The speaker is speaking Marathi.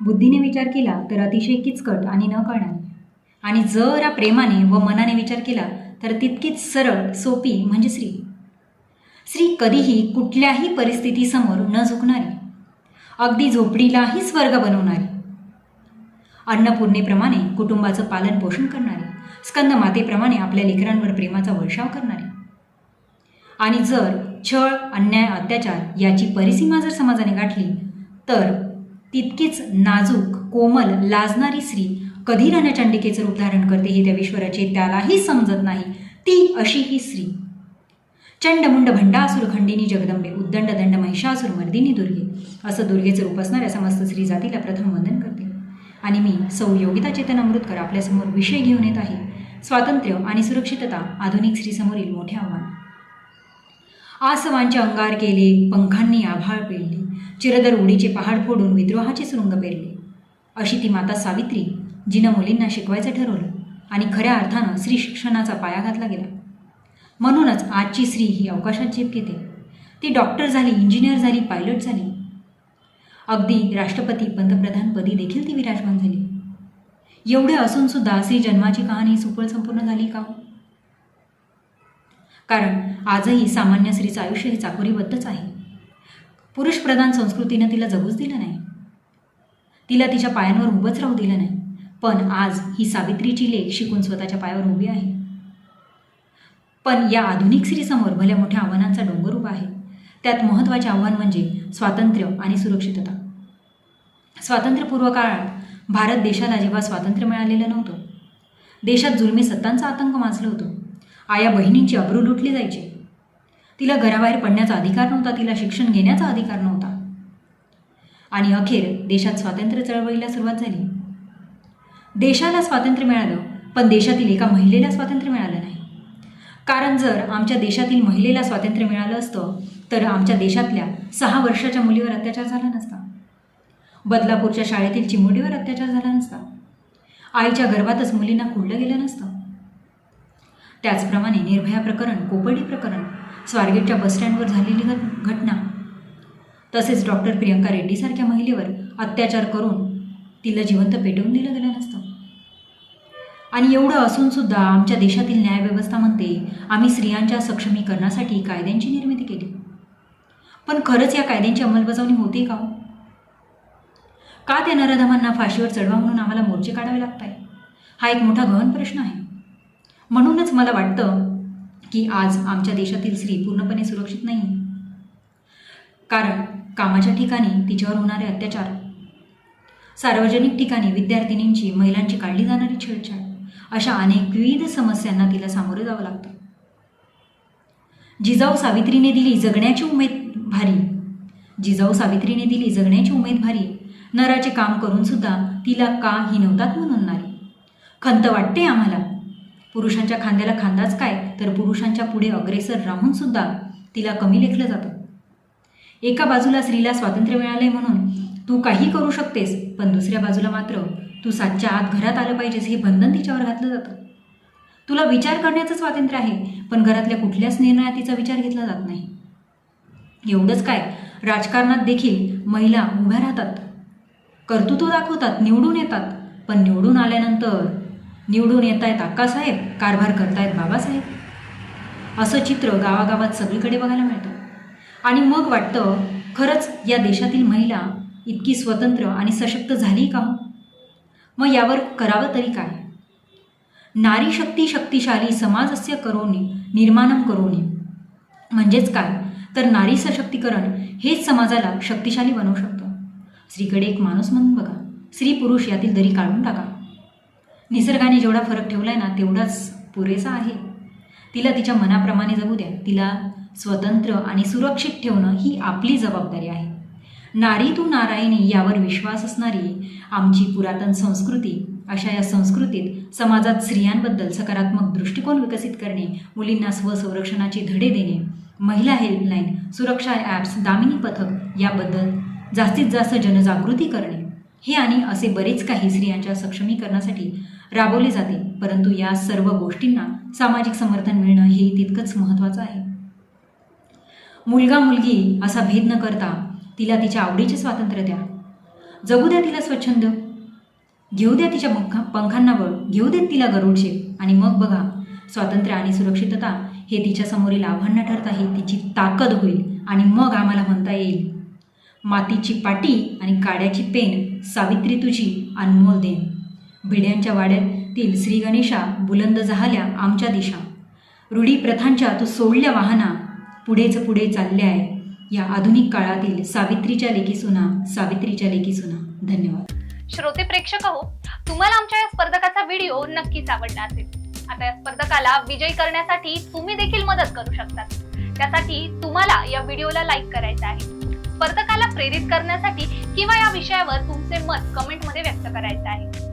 बुद्धीने विचार केला तर अतिशय किचकट आणि न कळणारी. आणि जरा प्रेमाने व मनाने विचार केला तर तितकीच सरळ सोपी म्हणजे स्त्री. स्त्री कधीही कुठल्याही परिस्थितीसमोर न झुकणारी. अगदी झोपडीलाही स्वर्ग बनवणारी. अन्नपूर्णेप्रमाणे कुटुंबाचं पालन पोषण करणारी. स्कंदमातेप्रमाणे आपल्या लेकरांवर प्रेमाचा वर्षाव करणारी. आणि जर छळ अन्याय अत्याचार याची परिसीमा जर समाजाने गाठली तर तितकीच नाजूक कोमल लाजणारी स्त्री कधी रणचंडिकेचं रूप धारण करते हे त्या विश्वराचे त्यालाही समजत नाही. ती अशी ही स्त्री. चंडमुंड भंडासुर खंडिनी जगदंबे उद्दंड दंड महिषासुर मर्दिनी दुर्गे असं दुर्गेचं रूप असणाऱ्या समस्त स्त्री जातीला प्रथम वंदन करते. आणि मी सौ योगिता चेतन अमृतकर आपल्यासमोर विषय घेऊन येत आहे. स्वातंत्र्य आणि सुरक्षितता आधुनिक स्त्रीसमोरील मोठे आव्हान. आसवांचे अंगार केले पंखांनी आभाळ पेरले चिरदर उडीचे पहाड फोडून विद्रोहाचे सुरुंग पेरले. अशी ती माता सावित्री जिनं मुलींना शिकवायचं ठरवलं आणि खऱ्या अर्थानं स्त्री शिक्षणाचा पाया घातला गेला. म्हणूनच आजची स्त्री ही अवकाशात झेप घेते. ती डॉक्टर झाली इंजिनियर झाली पायलट झाली. अगदी राष्ट्रपती पंतप्रधानपदी देखील ती विराजमान झाली. एवढे असून सुद्धा स्त्री जन्माची कहाणी सुफळ संपूर्ण झाली का हो? कारण आजही सामान्य स्त्रीचं आयुष्य हे चाकोरीबद्धच आहे. पुरुषप्रधान संस्कृतीनं तिला जगूच दिलं नाही. तिला तिच्या पायांवर उभंच राहू दिलं नाही. पण आज ही सावित्रीची लेख शिकून स्वतःच्या पायावर उभी आहे. पण या आधुनिक स्त्रीसमोर भल्या मोठ्या आव्हानांचा डोंगर उभा आहे. त्यात महत्त्वाचे आव्हान म्हणजे स्वातंत्र्य आणि सुरक्षितता. स्वातंत्र्यपूर्व काळात भारत देशाला जेव्हा स्वातंत्र्य मिळालेलं नव्हतं देशात जुलमी सत्तांचा आतंक माजलं होतं. आया बहिणींची अब्रू लुटली जायची. तिला घराबाहेर पडण्याचा अधिकार नव्हता तिला शिक्षण घेण्याचा अधिकार नव्हता. आणि अखेर देशात स्वातंत्र्य चळवळीला सुरुवात झाली. देशाला स्वातंत्र्य मिळालं पण देशातील एका महिलेला स्वातंत्र्य मिळालं नाही. कारण जर आमच्या देशातील महिलेला स्वातंत्र्य मिळालं असतं तर आमच्या देशातल्या सहा वर्षाच्या मुलीवर अत्याचार झाला नसता. बदलापूरच्या शाळेतील चिमुडीवर अत्याचार झाला नसता. आईच्या गर्भातच मुलींना खुडलं गेलं नसतं. त्याचप्रमाणे निर्भया प्रकरण कोपर्डी प्रकरण स्वारगेटच्या बसस्टँडवर झालेली घट घटना. तसेच डॉक्टर प्रियंका रेड्डीसारख्या महिलेवर अत्याचार करून तिला जिवंत पेटवून दिलं गेलं नसतं. आणि एवढं असूनसुद्धा आमच्या देशातील न्यायव्यवस्था म्हणते आम्ही स्त्रियांच्या सक्षमीकरणासाठी कायद्यांची निर्मिती केली. पण खरंच या कायद्यांची अंमलबजावणी होते का हो? का त्या नराधमांना फाशीवर चढवा म्हणून आम्हाला मोर्चे काढावे लागत आहे हा एक मोठा गहन प्रश्न आहे. म्हणूनच मला वाटतं की आज आमच्या देशातील स्त्री पूर्णपणे सुरक्षित नाही. कारण कामाच्या ठिकाणी तिच्यावर होणारे अत्याचार सार्वजनिक ठिकाणी विद्यार्थिनींची महिलांची काढली जाणारी छेडछाड अशा अनेक विविध समस्यांना तिला सामोरं जावं लागतं. जिजाऊ सावित्रीने दिली जगण्याची उमेद भारी. जिजाऊ सावित्रीने दिली जगण्याची उमेद भारी. नराचे काम करून सुद्धा तिला का हिनवतात म्हणून नारी? खंत वाटते आम्हाला. पुरुषांच्या खांद्याला खांदाच काय? तर पुरुषांच्या पुढे अग्रेसर राहून सुद्धा तिला कमी लेखलं जातं. एका बाजूला स्त्रीला स्वातंत्र्य मिळालंय म्हणून तू काही करू शकतेस पण दुसऱ्या बाजूला मात्र तू सातच्या आत घरात आलं पाहिजेस हे बंधन तिच्यावर घातलं जातं. तुला विचार करण्याचं स्वातंत्र्य आहे पण घरातल्या कुठल्याच निर्णयात तिचा विचार घेतला जात नाही. एवढंच काय? राजकारणात देखील महिला उभ्या राहतात. कर्तृत्व दाखवतात निवडून येतात पण निवडून आल्यानंतर निवडून येत आहेत अक्कासाहेब कारभार करतायत बाबासाहेब. असं चित्र गावागावात सगळीकडे बघायला मिळतं. आणि मग वाटतं खरंच या देशातील महिला इतकी स्वतंत्र आणि सशक्त झाली का हो? मग यावर करावं तरी काय? नारी शक्ती शक्तिशाली समाजस्य करोनी निर्माणम करोनी. म्हणजेच काय? तर नारी सशक्तीकरण हेच समाजाला शक्तिशाली बनवू शकतं. स्त्रीकडे एक माणूस म्हणून बघा. स्त्री पुरुष यातील दरी काढून टाका. निसर्गाने जेवढा फरक ठेवला आहे ना तेवढाच पुरेसा आहे. तिला तिच्या मनाप्रमाणे जगू द्या. तिला स्वतंत्र आणि सुरक्षित ठेवणं ही आपली जबाबदारी आहे. नारी तू नारायणी यावर विश्वास असणारी आमची पुरातन संस्कृती अशा या संस्कृतीत समाजात स्त्रियांबद्दल सकारात्मक दृष्टिकोन विकसित करणे मुलींना स्वसंरक्षणाचे धडे देणे महिला हेल्पलाईन सुरक्षा ॲप्स दामिनी पथक याबद्दल जास्तीत जास्त जनजागृती करणे हे आणि असे बरेच काही स्त्रियांच्या सक्षमीकरणासाठी राबवले जाते. परंतु या सर्व गोष्टींना सामाजिक समर्थन मिळणं हे तितकंच महत्त्वाचं आहे. मुलगा मुलगी असा भेद न करता तिला तिच्या आवडीचे स्वातंत्र्य द्या. जगू द्या तिला स्वच्छंद. घेऊ द्या तिच्या पंखा पंखांना बळ. घेऊ देत तिला गरुडशेप आणि मग बघा स्वातंत्र्य आणि सुरक्षितता हे तिच्यासमोरील आव्हान ठरत आहे तिची ताकद होईल आणि मग आम्हाला म्हणता येईल मातीची पाटी आणि काड्याची पेन सावित्री तुझी अनमोल देन भिड्यांच्या वाड्यातील श्री गणेशा बुलंद झाल्या आमच्या दिशा. रूढी प्रथांच्या तू सोडल्या वाहना पुढेच पुढे चालल्या आहे या आधुनिक काळातील सावित्रीच्या लेखी सुना सावित्रीच्या लेखी सुना. धन्यवाद. श्रोते प्रेक्षक हो तुम्हाला आमच्या या स्पर्धकाचा व्हिडिओ नक्कीच आवडला असेल. आता या स्पर्धकाला विजयी करण्यासाठी तुम्ही देखील मदत करू शकता त्यासाठी तुम्हाला या व्हिडिओला लाईक करायचं आहे. स्पर्धकाला प्रेरित करण्यासाठी किंवा या विषयावर तुमचे मत कमेंटमध्ये व्यक्त करायचं आहे.